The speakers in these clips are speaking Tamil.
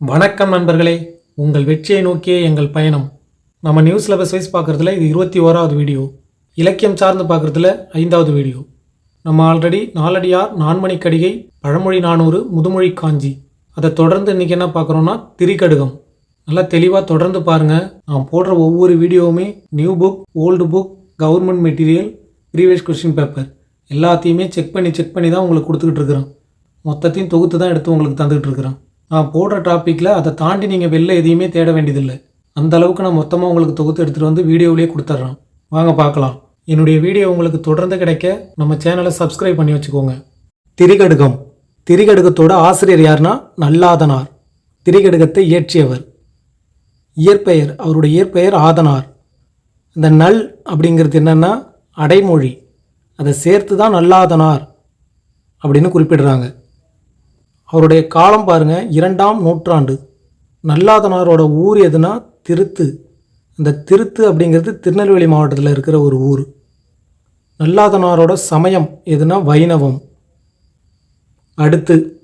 வணக்கம் நண்பர்களே. உங்கள் வெற்றியை நோக்கிய எங்கள் பயணம். நம்ம நியூஸ் சிலபஸ் வைஸ் பார்க்குறதுல இது இருபத்தி ஓராவது வீடியோ இலக்கியம் சார்ந்து பார்க்குறதுல ஐந்தாவது வீடியோ நம்ம ஆல்ரெடி நாலடியார் நான்மணி கடிகை பழமொழி நானூறு முதுமொழி காஞ்சி. அதை தொடர்ந்து இன்றைக்கி என்ன பார்க்குறோன்னா திரிகடுகம். நல்லா தெளிவாக தொடர்ந்து பாருங்கள் நான் போடுற ஒவ்வொரு வீடியோவுமே new book old book government material previous question paper எல்லாத்தையுமே செக் பண்ணி செக் பண்ணி தான் உங்களுக்கு கொடுத்துக்கிட்டு இருக்கிறேன். மொத்தத்தையும் தொகுத்து தான் எடுத்து உங்களுக்கு தந்துக்கிட்டு இருக்கிறேன். நான் போடுற டாப்பிக்கில் அதை தாண்டி நீங்கள் வெளில எதையுமே தேட வேண்டியதில்லை. அந்த அளவுக்கு நான் மொத்தமாக உங்களுக்கு தொகுத்து எடுத்துகிட்டு வந்து வீடியோவிலே கொடுத்துட்றேன். வாங்க பார்க்கலாம். என்னுடைய வீடியோ உங்களுக்கு தொடர்ந்து கிடைக்க நம்ம சேனலை சப்ஸ்கிரைப் பண்ணி வச்சுக்கோங்க. திரிகடுகம். திரிகடுகத்தோட ஆசிரியர் யாருன்னா நல்லாதனார். திரிகடுகத்தை இயற்றியவர். இயற்பெயர் அவருடைய இயற்பெயர் ஆதனார். இந்த நல் அப்படிங்கிறது என்னன்னா அடைமொழி. அதை சேர்த்து தான் நல்லாதனார் அப்படின்னு குறிப்பிடுறாங்க. அவருடைய காலம் பாருங்க இரண்டாம் நூற்றாண்டு. நல்லாதனாரோட ஊர் எதுனா திருத்து. அந்த திருத்து அப்படிங்கிறது திருநெல்வேலி மாவட்டத்தில் இருக்கிற ஒரு ஊர். நல்லாதனாரோட சமயம் எதுனா வைணவம். அடுத்து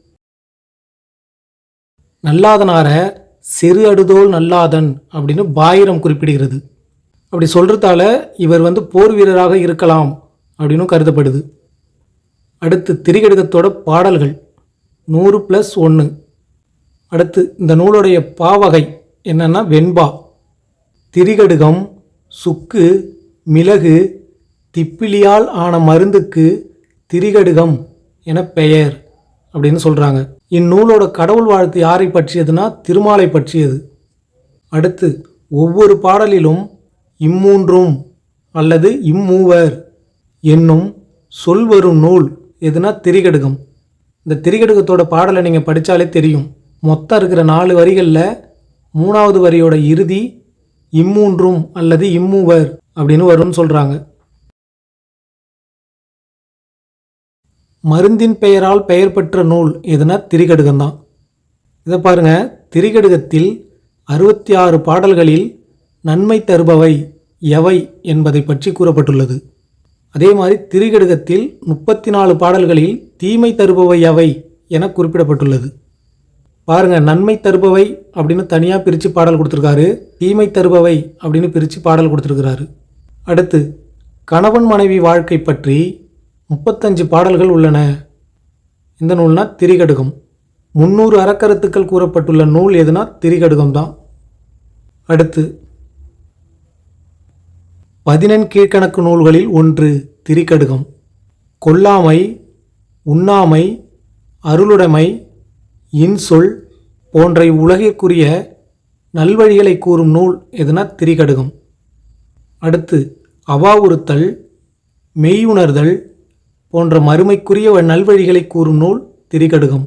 நல்லாதனாரை சிறு அடுதோல் நல்லாதன் அப்படின்னு பாயிரம் குறிப்பிடுகிறது. அப்படி சொல்கிறதால இவர் வந்து போர் வீரராக இருக்கலாம் அப்படின்னு கருதப்படுது. அடுத்து திரிகடுகத்தோட பாடல்கள். நூறு ப்ளஸ் ஒன்று அடுத்து இந்த நூலுடைய பாவகை என்னென்னா வெண்பா. திரிகடுகம் சுக்கு மிளகு திப்பிலியால் ஆன மருந்துக்கு திரிகடுகம் என பெயர் அப்படின்னு சொல்கிறாங்க இந்நூலோட கடவுள் வாழ்த்து யாரை பற்றியதுன்னா திருமாலை பற்றியது. அடுத்து ஒவ்வொரு பாடலிலும் இம்மூன்றும் அல்லது இம்மூவர் என்னும் சொல் வரும் நூல் எதுனா திரிகடுகம். இந்த திரிகடுகத்தோட பாடலை நீங்கள் படித்தாலே தெரியும். மொத்தம் இருக்கிற நாலு வரிகளில் மூணாவது வரியோட இறுதி இம்மூன்றும் அல்லது இம்மூவர் அப்படின்னு வரும்னு சொல்கிறாங்க மருந்தின் பெயரால் பெயர் பெற்ற நூல் எதுனா திரிகடுகம்தான். இதை பாருங்க. திரிகடுகத்தில் அறுபத்தி ஆறு பாடல்களில் நன்மை தருபவை எவை என்பதை பற்றி கூறப்பட்டுள்ளது. அதே மாதிரி திரிகடுகத்தில் முப்பத்தி நாலு பாடல்களில் தீமை தருபவை எவை என குறிப்பிடப்பட்டுள்ளது. பாருங்க நன்மை தருபவை அப்படின்னு தனியாக பிரித்து பாடல் கொடுத்துருக்காரு. தீமை தருபவை அப்படின்னு பிரித்து பாடல் கொடுத்துருக்கிறாரு. அடுத்து கணவன் மனைவி வாழ்க்கை பற்றி முப்பத்தஞ்சு பாடல்கள் உள்ளன. இந்த நூல்னா திரிகடுகம். முந்நூறு அறக்கருத்துக்கள் கூறப்பட்டுள்ள நூல் எதுனா திரிகடுகம் தான். அடுத்து பதினெண் கீழ்கணக்கு நூல்களில் ஒன்று திரிகடுகம். கொல்லாமை உண்ணாமை அருளுடைமை இன்சொல் போன்ற உலகிற்குரிய நல்வழிகளை கூறும் நூல் எதுனா திரிகடுகம். அடுத்து அவாவுறுத்தல் மெய்யுணர்தல் போன்ற மறுமைக்குரிய நல்வழிகளை கூறும் நூல் திரிகடுகம்.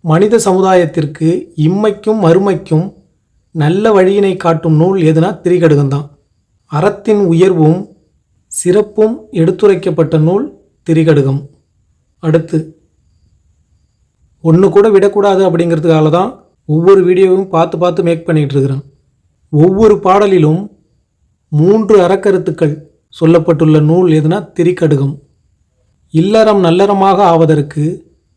மனித சமுதாயத்திற்கு இம்மைக்கும் மறுமைக்கும் நல்ல வழியினை காட்டும் நூல் எதுனா திரிகடுகம்தான். அறத்தின் உயர்வும் சிறப்பும் எடுத்துரைக்கப்பட்ட நூல் திரிகடுகம். அடுத்து. ஒன்று கூட விடக்கூடாது அப்படிங்கிறதுக்காக தான் ஒவ்வொரு வீடியோவும் பார்த்து பார்த்து மேக் பண்ணிகிட்டு இருக்கிறேன் ஒவ்வொரு பாடலிலும் மூன்று அறக்கருத்துக்கள் சொல்லப்பட்டுள்ள நூல் எதுனா திரிக்கடுகம். இல்லறம் நல்லறமாக ஆவதற்கு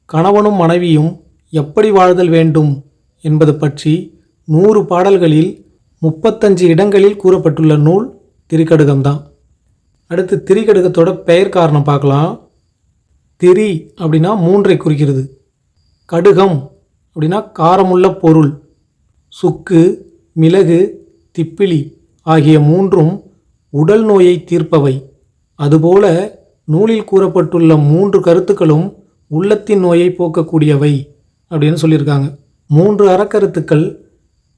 கணவனும் மனைவியும் எப்படி வாழ்தல் வேண்டும் என்பது பற்றி நூறு பாடல்களில் முப்பத்தஞ்சு இடங்களில் கூறப்பட்டுள்ள நூல் திரிக்கடுகம்தான். அடுத்து திரிக்கடுகத்தோட பெயர் காரணம் பார்க்கலாம். திரி அப்படின்னா மூன்றை குறிக்கிறது. கடுகம் அப்படின்னா காரமுள்ள பொருள். சுக்கு மிளகு திப்பிலி ஆகிய மூன்றும் உடல் நோயை தீர்ப்பவை. அதுபோல நூலில் கூறப்பட்டுள்ள மூன்று கருத்துக்களும் உள்ளத்தின் நோயை போக்கக்கூடியவை அப்படின்னு சொல்லியிருக்காங்க. மூன்று அறக்கருத்துக்கள்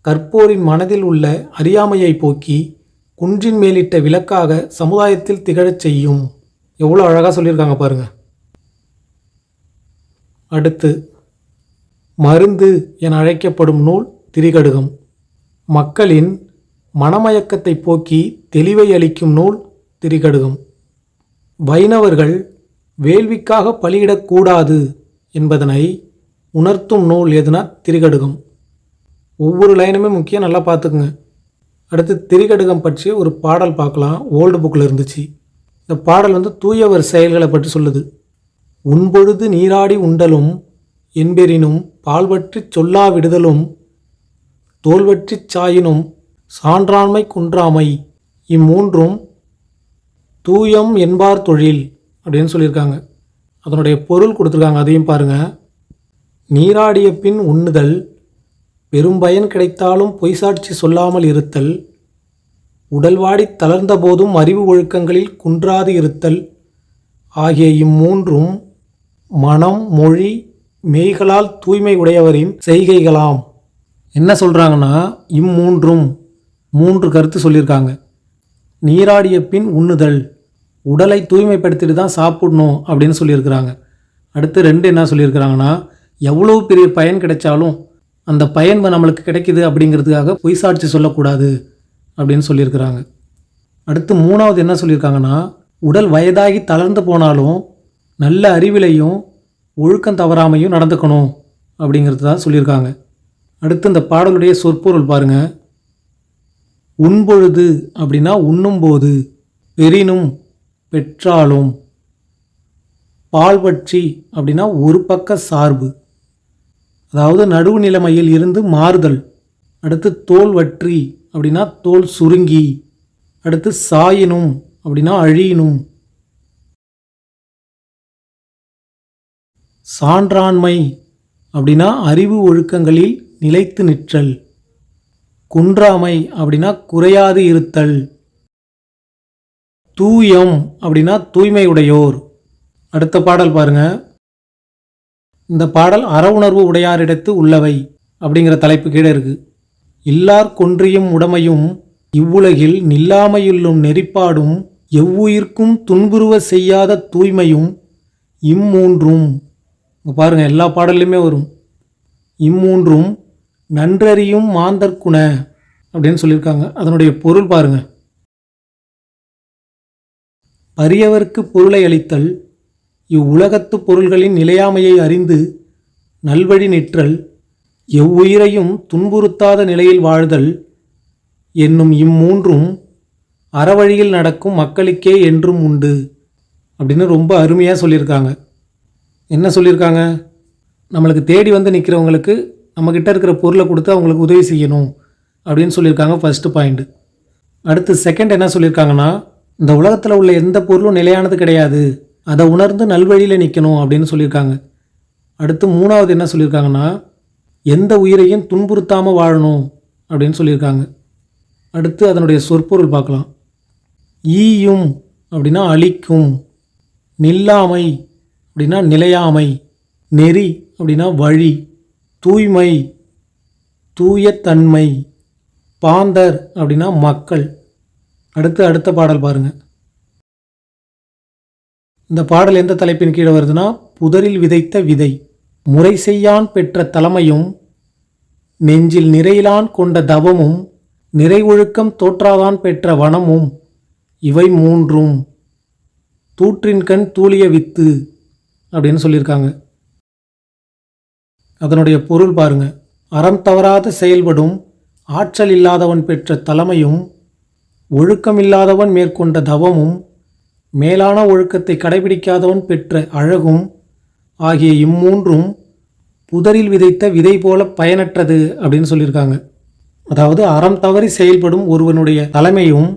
கற்போரின் மனதில் உள்ள அறியாமையை போக்கி குன்றின் மேலிட்ட விளக்காக சமுதாயத்தில் திகழச் செய்யும். எவ்வளோ அழகாக சொல்லியிருக்காங்க பாருங்கள் அடுத்து மருந்து என அழைக்கப்படும் நூல் திரிகடுகம். மக்களின் மனமயக்கத்தை போக்கி தெளிவை அளிக்கும் நூல் திரிகடுகம். வைணவர்கள் வேள்விக்காக பலியிடக்கூடாது என்பதனை உணர்த்தும் நூல் எதுனா திரிகடுகம். ஒவ்வொரு லைனுமே முக்கியம் நல்லா பார்த்துக்குங்க. அடுத்து திரிகடுகம் பற்றி ஒரு பாடல் பார்க்கலாம். ஓல்டு புக்கில் இருந்துச்சு. இந்த பாடல் வந்து தூயவர் செயல்களை பற்றி சொல்லுது. உண்பொழுது நீராடி உண்டலும் என்பெறினும் பால்வற்றிச் சொல்லாவிடுதலும் தோல்வற்றிச் சாயினும் சான்றாண்மை குன்றாமை இம்மூன்றும் தூயம் என்பார் தொழில் அப்படின்னு சொல்லியிருக்காங்க. அதனுடைய பொருள் கொடுத்துருக்காங்க. அதையும் பாருங்கள் நீராடிய பின் உண்ணுதல் பெரும் பயன் கிடைத்தாலும் பொய்சாட்சி சொல்லாமல் இருத்தல் உடல்வாடி தளர்ந்த போதும் அறிவு ஒழுக்கங்களில் குன்றாது இருத்தல் ஆகிய இம்மூன்றும் மனம் மொழி மெய்களால் தூய்மை உடையவரின் செய்கைகளாம். என்ன சொல்கிறாங்கன்னா இம்மூன்றும் மூன்று கருத்து சொல்லியிருக்காங்க. நீராடிய பின் உண்ணுதல் உடலை தூய்மைப்படுத்திட்டு தான் சாப்பிடணும் அப்படின்னு சொல்லியிருக்கிறாங்க. அடுத்து ரெண்டு என்ன சொல்லியிருக்கிறாங்கன்னா எவ்வளோ பெரிய பயன் கிடைச்சாலும் அந்த பயன் நம்மளுக்கு கிடைக்கிது அப்படிங்கிறதுக்காக பொய் சாட்சி சொல்லக்கூடாது அப்படின்னு சொல்லியிருக்கிறாங்க. அடுத்து மூணாவது என்ன சொல்லியிருக்காங்கன்னா உடல் வயதாகி தளர்ந்து போனாலும் நல்ல அறிவிலையும் ஒழுக்கம் தவறாமையும் நடந்துக்கணும் அப்படிங்கிறது தான் சொல்லியிருக்காங்க. அடுத்து இந்த பாடலுடைய சொற்பொருள் பாருங்கள் உண்பொழுது அப்படின்னா உண்ணும்போது பெரினும் பெற்றாலும். பால் பற்றி அப்படின்னா ஒரு பக்க சார்பு. அதாவது நடுவு நிலைமையில் இருந்து மாறுதல். அடுத்து தோல் வற்றி அப்படின்னா தோல் சுருங்கி. அடுத்து சாயினும் அப்படின்னா அழியினும். சான்றாண்மை அப்படின்னா அறிவு ஒழுக்கங்களில் நிலைத்து நிற்றல். குன்றாமை அப்படின்னா குறையாது இருத்தல். தூயம் அப்படின்னா தூய்மையுடையோர் அடுத்த பாடல் பாருங்க. இந்த பாடல் அற உணர்வு உடையாரிடத்து உள்ளவை அப்படிங்கிற தலைப்பு கீழே இருக்கு. இல்லார் கொன்றியும் உடமையும் இவ்வுலகில் நில்லாமையுள்ளும் நெறிப்பாடும் எவ்வுயிர்க்கும் துன்புறுவ செய்யாத தூய்மையும் இம்மூன்றும். இங்க பாருங்கள் எல்லா பாடல்லையுமே வரும். இம்மூன்றும் நன்றறியும் மாந்தற்குண அப்படின்னு சொல்லியிருக்காங்க. அதனுடைய பொருள் பாருங்கள் பரியவர்க்கு பொருளை அளித்தல் இவ்வுலகத்து பொருள்களின் நிலையாமையை அறிந்து நல்வழி நிற்றல் எவ்வுயிரையும் துன்புறுத்தாத நிலையில் வாழ்தல் என்னும் இம்மூன்றும் அறவழியில் நடக்கும் மக்களுக்கே என்றும் உண்டு அப்படின்னு ரொம்ப அருமையாக சொல்லியிருக்காங்க. என்ன சொல்லியிருக்காங்க? நம்மளுக்கு தேடி வந்து நிற்கிறவங்களுக்கு நம்மக்கிட்ட இருக்கிற பொருளை கொடுத்து அவங்களுக்கு உதவி செய்யணும் அப்படின்னு சொல்லியிருக்காங்க ஃபஸ்ட்டு பாயிண்ட் அடுத்து செகண்ட் என்ன சொல்லியிருக்காங்கன்னா இந்த உலகத்தில் உள்ள எந்த பொருளும் நிலையானது கிடையாது. அதை உணர்ந்து நல்வழியில் நிற்கணும் அப்படின்னு சொல்லியிருக்காங்க. அடுத்து மூணாவது என்ன சொல்லியிருக்காங்கன்னா எந்த உயிரையும் துன்புறுத்தாமல் வாழணும் அப்படின்னு சொல்லியிருக்காங்க. அடுத்து அதனுடைய சொற்பொருள் பார்க்கலாம். ஈயும் அப்படின்னா அழிக்கும். நில்லாமை அப்படின்னா நிலையாமை நெறி அப்படின்னா வழி தூய்மை தூயத்தன்மை பாந்தர் அப்படின்னா மக்கள். அடுத்து அடுத்த பாடல் பாருங்க. இந்த பாடல் எந்த தலைப்பின் கீழே வருதுன்னா புதரில் விதைத்த விதை முறை செய்யான் பெற்ற தலைமையும் நெஞ்சில் நிறையிலான் கொண்ட தவமும் நிறை ஒழுக்கம் தோற்றாதான் பெற்ற வனமும் இவை மூன்றும் தூற்றின் கண் தூளிய வித்து அப்படின்னு சொல்லியிருக்காங்க. அதனுடைய பொருள் பாருங்க. அறம் தவறாத செயல்படும் ஆற்றல் இல்லாதவன் பெற்ற தலைமையும் ஒழுக்கமில்லாதவன் மேற்கொண்ட தவமும் மேலான ஒழுக்கத்தை கடைபிடிக்காதவன் பெற்ற அழகும் ஆகிய இம்மூன்றும் புதரில் விதைத்த விதை போல பயனற்றது அப்படின்னு சொல்லியிருக்காங்க. அதாவது அறம் தவறி செயல்படும் ஒருவனுடைய தலைமையும்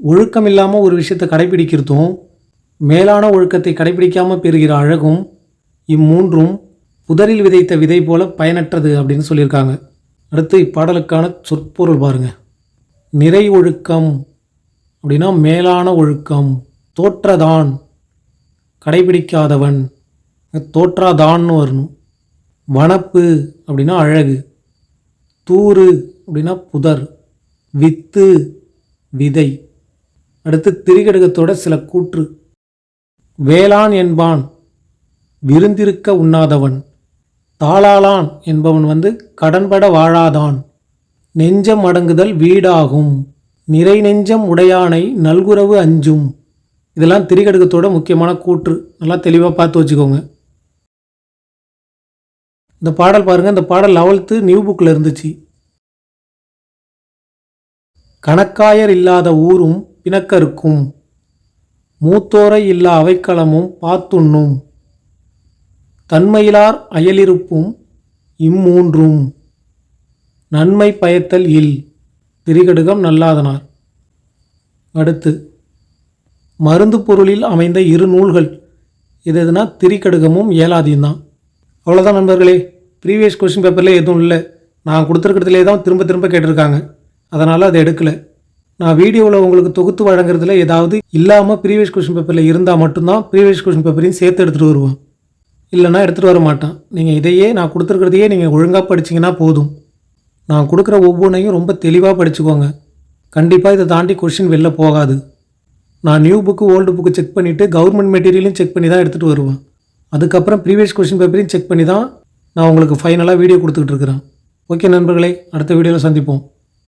ஒழுக்கம் இல்லாமல் ஒரு விஷயத்தை கடைபிடிக்கிறதும் மேலான ஒழுக்கத்தை கடைபிடிக்காமல் பெறுகிற அழகும் இம்மூன்றும் புதரில் விதைத்த விதை போல பயனற்றது அப்படின்னு சொல்லியிருக்காங்க. அடுத்து இப்பாடலுக்கான சொற்பொருள் பாருங்கள் நிறை ஒழுக்கம் அப்படின்னா மேலான ஒழுக்கம். தோற்றதான் கடைபிடிக்காதவன். தோற்றாதான்னு வரணும். வனப்பு அப்படின்னா அழகு. தூறு அப்படின்னா புதர். வித்து விதை. அடுத்து திரிகடுகத்தோட சில கூற்று. வேளான் என்பான் விருந்திருக்க உண்ணாதவன். தாளாளான் என்பவன் வந்து கடன்பட வாழாதான். நெஞ்சம் அடங்குதல் வீடாகும். நிறை நெஞ்சம் உடையானை நல்குறவு அஞ்சும். இதெல்லாம் திரிகடுகத்தோட முக்கியமான கூற்று. நல்லா தெளிவாக பார்த்து வச்சுக்கோங்க. இந்த பாடல் பாருங்கள் இந்த பாடல் லெவல்த்து நியூ புக்கில் இருந்துச்சு. கணக்காயர் இல்லாத ஊரும் பிணக்கருக்கும் மூத்தோரை இல்லா அவைக்களமும் பாத்துண்ணும் தன்மையிலார் அயலிருப்பும் இம்மூன்றும். நன்மை பயத்தல் இல். திரிகடுகம் நல்லாதனார். அடுத்து மருந்து பொருளில் அமைந்த இரு நூல்கள். இது எதுனா திரிகடுகமும் ஏலாதியும் தான் அவ்வளோதான் நண்பர்களே ப்ரீவியஸ் கொஸ்டின் பேப்பரில் எதுவும் இல்லை. நான் கொடுத்துருக்கிறதுலே தான் திரும்ப திரும்ப கேட்டிருக்காங்க. அதனால் அதை எடுக்கலை. நான் வீடியோவில் உங்களுக்கு தொகுத்து வழங்குறதுல ஏதாவது இல்லாமல் ப்ரீவியஸ் கொஷின் பேப்பரில் இருந்தால் மட்டும்தான் ப்ரீவியஸ் கொஷின் பேப்பரையும் சேர்த்து எடுத்துகிட்டு வருவேன். இல்லைன்னா எடுத்துகிட்டு வர மாட்டேன். நீங்கள் இதையே நான் கொடுத்துருக்கிறதையே நீங்கள் ஒழுங்காக படிச்சீங்கன்னா போதும். நான் கொடுக்குற ஒவ்வொன்றையும் ரொம்ப தெளிவாக படிச்சுக்கோங்க. கண்டிப்பாக இதை தாண்டி கொஷின் வெளில போகாது. நான் new book old book check பண்ணிவிட்டு கவர்மெண்ட் மெட்டீரியலையும் செக் பண்ணி தான் எடுத்துகிட்டு வருவேன். அதுக்கப்புறம் ப்ரீவியஸ் கொஷின் பேப்பரையும் செக் பண்ணி தான் நான் உங்களுக்கு ஃபைனலாக வீடியோ கொடுத்துக்கிட்டு இருக்கிறேன். ஓகே நண்பர்களே அடுத்த வீடியோவில் சந்திப்போம்.